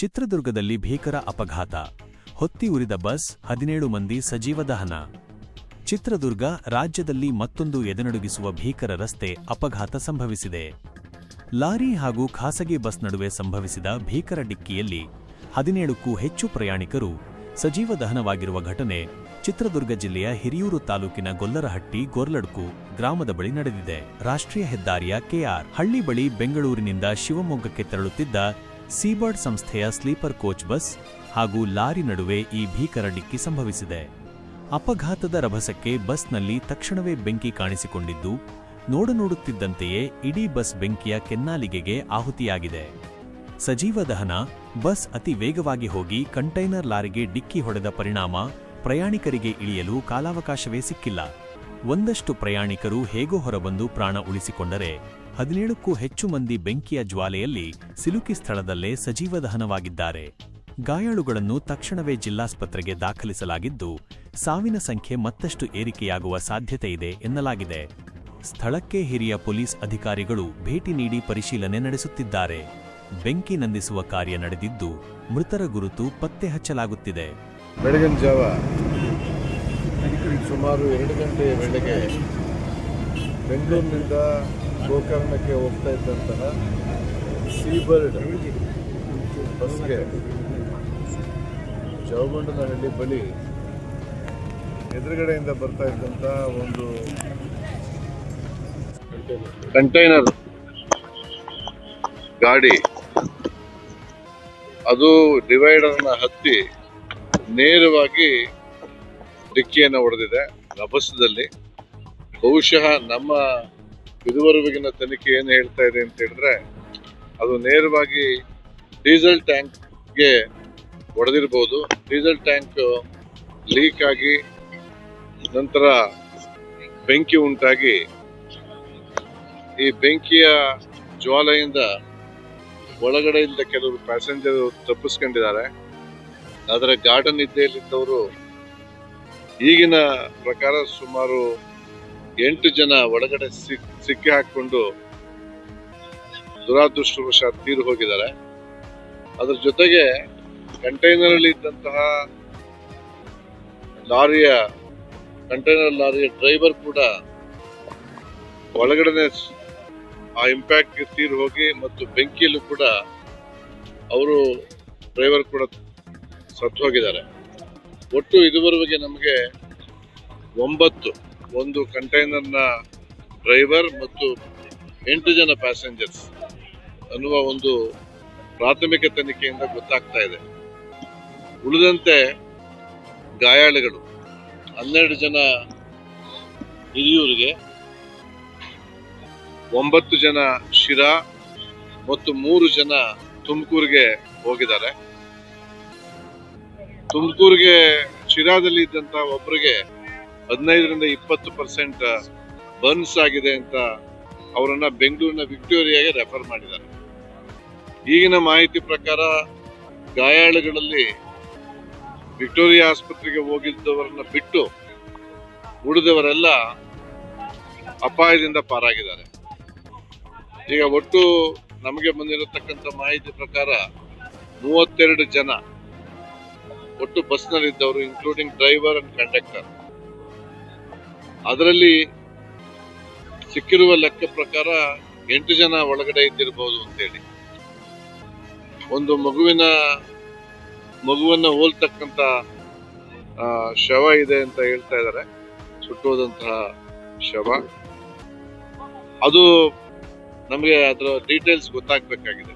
ಚಿತ್ರದುರ್ಗದಲ್ಲಿ ಭೀಕರ ಅಪಘಾತ. ಹೊತ್ತಿ ಉರಿದ ಬಸ್ ಹದಿನೇಳು ಮಂದಿ ಸಜೀವ ದಹನ ಚಿತ್ರದುರ್ಗ ರಾಜ್ಯದಲ್ಲಿ ಮತ್ತೊಂದು ಎದೆನಡುಗಿಸುವ ಭೀಕರ ರಸ್ತೆ ಅಪಘಾತ ಸಂಭವಿಸಿದೆ. ಲಾರಿ ಹಾಗೂ ಖಾಸಗಿ ಬಸ್ ನಡುವೆ ಸಂಭವಿಸಿದ ಭೀಕರ ಡಿಕ್ಕಿಯಲ್ಲಿ ಹದಿನೇಳಕ್ಕೂ ಹೆಚ್ಚು ಪ್ರಯಾಣಿಕರು ಸಜೀವ ದಹನವಾಗಿರುವ ಘಟನೆ ಚಿತ್ರದುರ್ಗ ಜಿಲ್ಲೆಯ ಹಿರಿಯೂರು ತಾಲೂಕಿನ ಗೊಲ್ಲರಹಟ್ಟಿ ಗೊರ್ಲಡ್ಕು ಗ್ರಾಮದ ಬಳಿ ನಡೆದಿದೆ. ರಾಷ್ಟ್ರೀಯ ಹೆದ್ದಾರಿಯ ಕೆಆರ್ ಹಳ್ಳಿ ಬಳಿ ಬೆಂಗಳೂರಿನಿಂದ ಶಿವಮೊಗ್ಗಕ್ಕೆ ತೆರಳುತ್ತಿದ್ದ ಸೀಬರ್ಡ್ ಸಂಸ್ಥೆಯ ಸ್ಲೀಪರ್ ಕೋಚ್ ಬಸ್ ಹಾಗೂ ಲಾರಿ ನಡುವೆ ಈ ಭೀಕರ ಡಿಕ್ಕಿ ಸಂಭವಿಸಿದೆ. ಅಪಘಾತದ ರಭಸಕ್ಕೆ ಬಸ್ನಲ್ಲಿ ತಕ್ಷಣವೇ ಬೆಂಕಿ ಕಾಣಿಸಿಕೊಂಡಿದ್ದು ನೋಡನೋಡುತ್ತಿದ್ದಂತೆಯೇ ಇಡೀ ಬಸ್ ಬೆಂಕಿಯ ಕೆನ್ನಾಲಿಗೆಗೆ ಆಹುತಿಯಾಗಿದೆ. ಸಜೀವ ದಹನ, ಬಸ್ ಅತಿ ವೇಗವಾಗಿ ಹೋಗಿ ಕಂಟೈನರ್ ಲಾರಿಗೆ ಡಿಕ್ಕಿ ಹೊಡೆದ ಪರಿಣಾಮ ಪ್ರಯಾಣಿಕರಿಗೆ ಇಳಿಯಲು ಕಾಲಾವಕಾಶವೇ ಸಿಕ್ಕಿಲ್ಲ. ಒಂದಷ್ಟು ಪ್ರಯಾಣಿಕರು ಹೇಗೋ ಹೊರಬಂದು ಪ್ರಾಣ ಉಳಿಸಿಕೊಂಡರೆ ಹದಿನೇಳಕ್ಕೂ ಹೆಚ್ಚು ಮಂದಿ ಬೆಂಕಿಯ ಜ್ವಾಲೆಯಲ್ಲಿ ಸಿಲುಕಿ ಸ್ಥಳದಲ್ಲೇ ಸಜೀವ ದಹನವಾಗಿದ್ದಾರೆ. ಗಾಯಾಳುಗಳನ್ನು ತಕ್ಷಣವೇ ಜಿಲ್ಲಾಸ್ಪತ್ರೆಗೆ ದಾಖಲಿಸಲಾಗಿದ್ದು, ಸಾವಿನ ಸಂಖ್ಯೆ ಮತ್ತಷ್ಟು ಏರಿಕೆಯಾಗುವ ಸಾಧ್ಯತೆ ಇದೆ ಎನ್ನಲಾಗಿದೆ. ಸ್ಥಳಕ್ಕೆ ಹಿರಿಯ ಪೊಲೀಸ್ ಅಧಿಕಾರಿಗಳು ಭೇಟಿ ನೀಡಿ ಪರಿಶೀಲನೆ ನಡೆಸುತ್ತಿದ್ದಾರೆ. ಬೆಂಕಿ ನಂದಿಸುವ ಕಾರ್ಯ ನಡೆದಿದ್ದು, ಮೃತರ ಗುರುತು ಪತ್ತೆ ಹಚ್ಚಲಾಗುತ್ತಿದೆ. ಬೆಳಗಿನ ಜಾವ, ಸುಮಾರು ಎರಡು ಗಂಟೆ ವೇಳೆಗೆ ಬೆಂಗಳೂರಿನಿಂದ ಗೋಕರ್ಣಕ್ಕೆ ಹೋಗ್ತಾ ಇದ್ದಂತಹ ಸೀಬರ್ಡ್ ಬಸ್ಗೆ ಜವಗೊಂಡನಹಳ್ಳಿ ಬಳಿ ಎದುರುಗಡೆಯಿಂದ ಬರ್ತಾ ಇದ್ದಂಥ ಒಂದು ಕಂಟೈನರ್ ಗಾಡಿ. ಅದು ಡಿವೈಡರ್ನ ಹತ್ತಿ ನೇರವಾಗಿ ಡಿಕ್ಕಿಯನ್ನು ಹೊಡೆದಿದೆ ರಭಸದಲ್ಲಿ ಬಹುಶಃ ನಮ್ಮ ಇದುವರೆಗಿನ ತನಿಖೆ ಏನು ಹೇಳ್ತಾ ಇದೆ ಅಂತ ಹೇಳಿದ್ರೆ, ಅದು ನೇರವಾಗಿ ಡೀಸೆಲ್ ಟ್ಯಾಂಕ್ಗೆ ಹೊಡೆದಿರ್ಬೋದು ಡೀಸೆಲ್ ಟ್ಯಾಂಕ್ ಲೀಕ್ ಆಗಿ ನಂತರ ಬೆಂಕಿ ಉಂಟಾಗಿ ಈ ಬೆಂಕಿಯ ಜ್ವಾಲೆಯಿಂದ ಒಳಗಡೆಯಿಂದ ಕೆಲವರು ಪ್ಯಾಸೆಂಜರ್ ತಪ್ಪಿಸ್ಕೊಂಡಿದ್ದಾರೆ. ಆದರೆ ಗಾರ್ಡನ್ ನಿದ್ದೆಯಲ್ಲಿದ್ದವರು ಈಗಿನ ಪ್ರಕಾರ ಸುಮಾರು ಎಂಟು ಜನ ಒಳಗಡೆ ಸಿಕ್, ಸಿಕ್ಕಿ ಹಾಕೊಂಡು ದುರಾದೃಷ್ಟವಶಾತ್ ತೀರು ಹೋಗಿದ್ದಾರೆ. ಅದರ ಜೊತೆಗೆ ಕಂಟೈನರ್ ಅಲ್ಲಿ ಇದ್ದಂತಹ ಲಾರಿಯ, ಕಂಟೈನರ್ ಲಾರಿಯ ಡ್ರೈವರ್ ಕೂಡ ಒಳಗಡೆ ಆ ಇಂಪ್ಯಾಕ್ಟ್ ತೀರು ಹೋಗಿ ಮತ್ತು ಬೆಂಕಿಯಲ್ಲೂ ಕೂಡ ಅವರು ಡ್ರೈವರ್ ಕೂಡ ಸತ್ತು ಹೋಗಿದ್ದಾರೆ. ಒಟ್ಟು ಇದುವರೆಗೆ ನಮಗೆ ಒಂಬತ್ತು ಒಂದು ಕಂಟೈನರ್ನ ಡ್ರೈವರ್ ಮತ್ತು ಎಂಟು ಜನ ಪ್ಯಾಸೆಂಜರ್ಸ್ ಅನ್ನುವ ಒಂದು ಪ್ರಾಥಮಿಕ ತನಿಖೆಯಿಂದ ಗೊತ್ತಾಗ್ತಾ ಇದೆ. ಉಳಿದಂತೆ ಗಾಯಾಳುಗಳು, ಹನ್ನೆರಡು ಜನ ಹಿರಿಯೂರಿಗೆ, ಒಂಬತ್ತು ಜನ ಶಿರಾ ಮತ್ತು ಮೂರು ಜನ ತುಮಕೂರಿಗೆ ಹೋಗಿದ್ದಾರೆ. ತುಮಕೂರಿಗೆ, ಶಿರಾದಲ್ಲಿ ಇದ್ದಂತ ಒಬ್ಬರಿಗೆ ಹದಿನೈದರಿಂದ ಇಪ್ಪತ್ತು ಪರ್ಸೆಂಟ್ ಬರ್ನ್ಸ್ ಆಗಿದೆ ಅಂತ ಅವರನ್ನ ಬೆಂಗಳೂರಿನ ವಿಕ್ಟೋರಿಯಾಗೆ ರೆಫರ್ ಮಾಡಿದ್ದಾರೆ. ಈಗಿನ ಮಾಹಿತಿ ಪ್ರಕಾರ ಗಾಯಾಳುಗಳಲ್ಲಿ ವಿಕ್ಟೋರಿಯಾ ಆಸ್ಪತ್ರೆಗೆ ಹೋಗಿದ್ದವರನ್ನ ಬಿಟ್ಟು ಉಳಿದವರೆಲ್ಲ ಅಪಾಯದಿಂದ ಪಾರಾಗಿದ್ದಾರೆ. ಈಗ ಒಟ್ಟು ನಮಗೆ ಬಂದಿರತಕ್ಕಂಥ ಮಾಹಿತಿ ಪ್ರಕಾರ ಮೂವತ್ತೆರಡು ಜನ ಒಟ್ಟು ಬಸ್ನಲ್ಲಿದ್ದವರು ಇನ್ಕ್ಲೂಡಿಂಗ್ ಡ್ರೈವರ್ ಅಂಡ್ ಕಂಡಕ್ಟರ್ ಅದರಲ್ಲಿ ಸಿಕ್ಕಿರುವ ಲೆಕ್ಕ ಪ್ರಕಾರ ಎಂಟು ಜನ ಒಳಗಡೆ ಇದ್ದಿರಬಹುದು ಅಂತೇಳಿ. ಒಂದು ಮಗುವಿನ, ಮಗುವನ್ನ ಹೋಲ್ತಕ್ಕಂತ ಶವ ಇದೆ ಅಂತ ಹೇಳ್ತಾ ಇದ್ದಾರೆ ಸುಟ್ಟೋದಂತಹ ಶವ. ಅದು ನಮಗೆ ಅದರ ಡೀಟೇಲ್ಸ್ ಗೊತ್ತಾಗಬೇಕಾಗಿದೆ.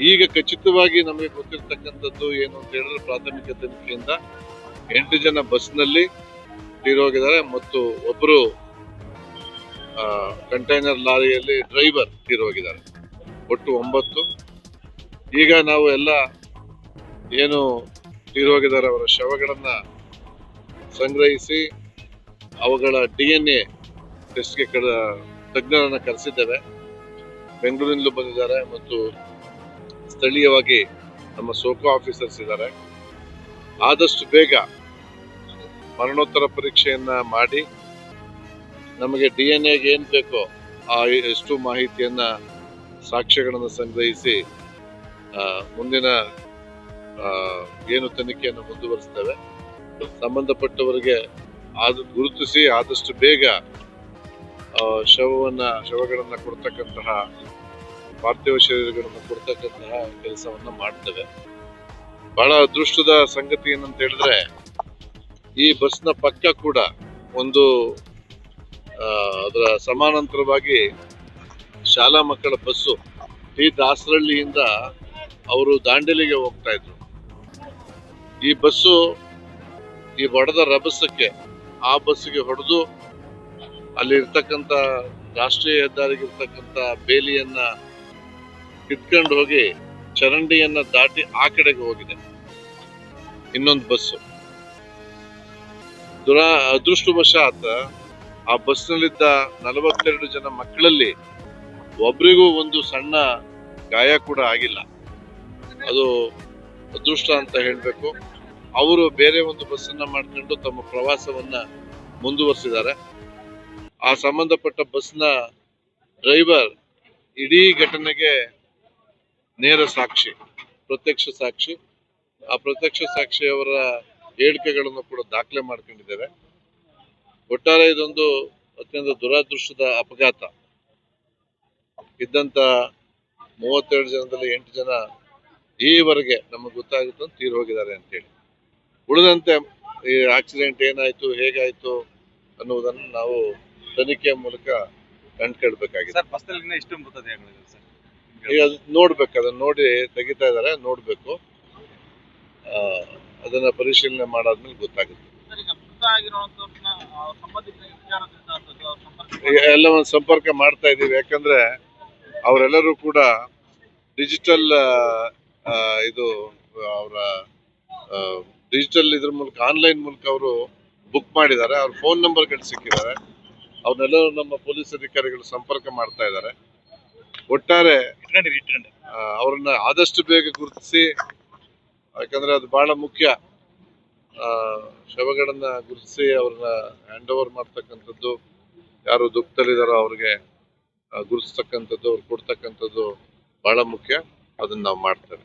ಈಗ ಖಚಿತವಾಗಿ ನಮಗೆ ಗೊತ್ತಿರ್ತಕ್ಕಂಥದ್ದು ಏನು ಅಂತ ಹೇಳಿದ್ರೆ ಪ್ರಾಥಮಿಕ ತನಿಖೆಯಿಂದ ಎಂಟು ಜನ ಬಸ್ನಲ್ಲಿ ತೀರೋಗಿದ್ದಾರೆ ಮತ್ತು ಒಬ್ಬರು ಕಂಟೈನರ್ ಲಾರಿಯಲ್ಲಿ ಡ್ರೈವರ್ ತೀರೋಗಿದ್ದಾರೆ ಒಟ್ಟು ಒಂಬತ್ತು. ಈಗ ನಾವು ಎಲ್ಲ ಏನು ತೀರೋಗಿದ್ದಾರೆ ಅವರ ಶವಗಳನ್ನು ಸಂಗ್ರಹಿಸಿ ಅವುಗಳ ಡಿ ಎನ್ ಎ ಟೆಸ್ಟ್ಗೆ ಕಡ, ತಜ್ಞರನ್ನ ಕರೆಸಿದ್ದೇವೆ. ಬೆಂಗಳೂರಿನಲ್ಲೂ ಬಂದಿದ್ದಾರೆ ಮತ್ತು ಸ್ಥಳೀಯವಾಗಿ ನಮ್ಮ ಸೋಕೋ ಆಫೀಸರ್ಸ್ ಇದ್ದಾರೆ. ಆದಷ್ಟು ಬೇಗ ಮರಣೋತ್ತರ ಪರೀಕ್ಷೆಯನ್ನ ಮಾಡಿ ನಮಗೆ ಡಿ ಎನ್ ಎಗೆ ಏನ್ ಬೇಕೋ ಆ ಎಷ್ಟು ಮಾಹಿತಿಯನ್ನ, ಸಾಕ್ಷ್ಯಗಳನ್ನು ಸಂಗ್ರಹಿಸಿ ಮುಂದಿನ ಏನು ತನಿಖೆಯನ್ನು ಮುಂದುವರಿಸ್ತೇವೆ. ಸಂಬಂಧಪಟ್ಟವರಿಗೆ ಆದ, ಗುರುತಿಸಿ ಆದಷ್ಟು ಬೇಗ ಶವವನ್ನ, ಶವಗಳನ್ನ ಕೊಡ್ತಕ್ಕಂತಹ, ಪಾರ್ಥಿವ ಶರೀರಗಳನ್ನು ಕೊಡ್ತಕ್ಕಂತಹ ಕೆಲಸವನ್ನ ಮಾಡ್ತೇವೆ. ಬಹಳ ಅದೃಷ್ಟದ ಸಂಗತಿ ಏನಂತ ಹೇಳಿದ್ರೆ ಈ ಬಸ್ನ ಪಕ್ಕ ಕೂಡ ಒಂದು ಅದರ ಸಮಾನಾಂತರವಾಗಿ ಶಾಲಾ ಮಕ್ಕಳ ಬಸ್ಸು ಈ ದಾಸರಳ್ಳಿಯಿಂದ ಅವರು ದಾಂಡೇಲಿಗೆ ಹೋಗ್ತಾ ಇದ್ರು. ಈ ಬಸ್ಸು ಈ ಹೊಡೆದ ರಭಸಕ್ಕೆ ಆ ಬಸ್ಸಿಗೆ ಹೊಡೆದು ಅಲ್ಲಿ ಇರ್ತಕ್ಕಂಥ ರಾಷ್ಟ್ರೀಯ ಹೆದ್ದಾರಿಗೆ ಇರ್ತಕ್ಕಂಥ ಬೇಲಿಯನ್ನ ಕಿತ್ಕೊಂಡು ಹೋಗಿ ಚರಂಡಿಯನ್ನ ದಾಟಿ ಆ ಕಡೆಗೆ ಹೋಗಿದೆ. ಇನ್ನೊಂದು ಬಸ್ಸು. ದುರ, ಅದೃಷ್ಟವಶಾತ್ ಆ ಬಸ್ನಲ್ಲಿದ್ದ ನಲವತ್ತೆರಡು ಜನ ಮಕ್ಕಳಲ್ಲಿ ಒಬ್ರಿಗೂ ಒಂದು ಸಣ್ಣ ಗಾಯ ಕೂಡ ಆಗಿಲ್ಲ. ಅದು ಅದೃಷ್ಟ ಅಂತ ಹೇಳಬೇಕು. ಅವರು ಬೇರೆ ಒಂದು ಬಸ್ಸನ್ನ ಮಾಡಿಕೊಂಡು ತಮ್ಮ ಪ್ರವಾಸವನ್ನ ಮುಂದುವರಿಸಿದ್ದಾರೆ. ಆ ಸಂಬಂಧಪಟ್ಟ ಬಸ್ನ ಡ್ರೈವರ್ ಇಡೀ ಘಟನೆಗೆ ನೇರ ಸಾಕ್ಷಿ, ಪ್ರತ್ಯಕ್ಷ ಸಾಕ್ಷಿ. ಆ ಪ್ರತ್ಯಕ್ಷ ಸಾಕ್ಷಿಯವರ ಹೇಳಿಕೆಗಳನ್ನು ಕೂಡ ದಾಖಲೆ ಮಾಡ್ಕೊಂಡಿದ್ದೇವೆ. ಒಟ್ಟಾರೆ ಇದೊಂದು ಅತ್ಯಂತ ದುರಾದೃಷ್ಟದ ಅಪಘಾತ. ಇದ್ದಂತ ಮೂವತ್ತೆರಡು ಜನದಲ್ಲಿ ಎಂಟು ಜನ ಈವರೆಗೆ ನಮಗೆ ಗೊತ್ತಾಗುತ್ತೆ ತೀರ್ ಹೋಗಿದ್ದಾರೆ ಅಂತೇಳಿ. ಉಳಿದಂತೆ ಈ ಆಕ್ಸಿಡೆಂಟ್ ಏನಾಯ್ತು ಹೇಗಾಯ್ತು ಅನ್ನುವುದನ್ನು ನಾವು ತನಿಖೆಯ ಮೂಲಕ ಕಂಡುಕೊಳ್ಬೇಕಾಗಿದೆ ಈಗ ನೋಡ್ಬೇಕು ಅದನ್ನ ನೋಡಿ ತೆಗಿತಾ ಇದ್ದಾರೆ ನೋಡ್ಬೇಕು. ಆ, ಅದನ್ನ ಪರಿಶೀಲನೆ ಮಾಡಾದ್ಮೇಲೆ ಗೊತ್ತಾಗುತ್ತೆ. ಎಲ್ಲ ಒಂದು ಸಂಪರ್ಕ ಮಾಡ್ತಾ ಇದ್ದೀವಿ. ಯಾಕಂದ್ರೆ ಅವರೆಲ್ಲರೂ ಕೂಡ ಡಿಜಿಟಲ್ ಇದು ಅವರ ಡಿಜಿಟಲ್ ಇದ್ರ ಮೂಲಕ ಆನ್ಲೈನ್ ಮೂಲಕ ಅವರು ಬುಕ್ ಮಾಡಿದ್ದಾರೆ. ಅವ್ರ ಫೋನ್ ನಂಬರ್ಗಳು ಸಿಕ್ಕಿದ್ದಾರೆ ಅವ್ರನ್ನೆಲ್ಲರೂ ನಮ್ಮ ಪೊಲೀಸ್ ಅಧಿಕಾರಿಗಳು ಸಂಪರ್ಕ ಮಾಡ್ತಾ ಇದ್ದಾರೆ. ಒಟ್ಟಾರೆ ಅವ್ರನ್ನ ಆದಷ್ಟು ಬೇಗ ಗುರುತಿಸಿ ಯಾಕಂದ್ರೆ ಅದು ಬಹಳ ಮುಖ್ಯ. ಶವಗಳನ್ನ ಗುರುತಿಸಿ ಅವ್ರನ್ನ ಹ್ಯಾಂಡ್ ಓವರ್ ಮಾಡ್ತಕ್ಕಂಥದ್ದು, ಯಾರು ದುಃಖದಲ್ಲಿದ್ದಾರೋ ಅವ್ರಿಗೆ ಗುರುತಿಸ್ತಕ್ಕಂಥದ್ದು ಅವ್ರು ಕೊಡ್ತಕ್ಕಂಥದ್ದು ಬಹಳ ಮುಖ್ಯ. ಅದನ್ನ ನಾವು ಮಾಡ್ತೇವೆ.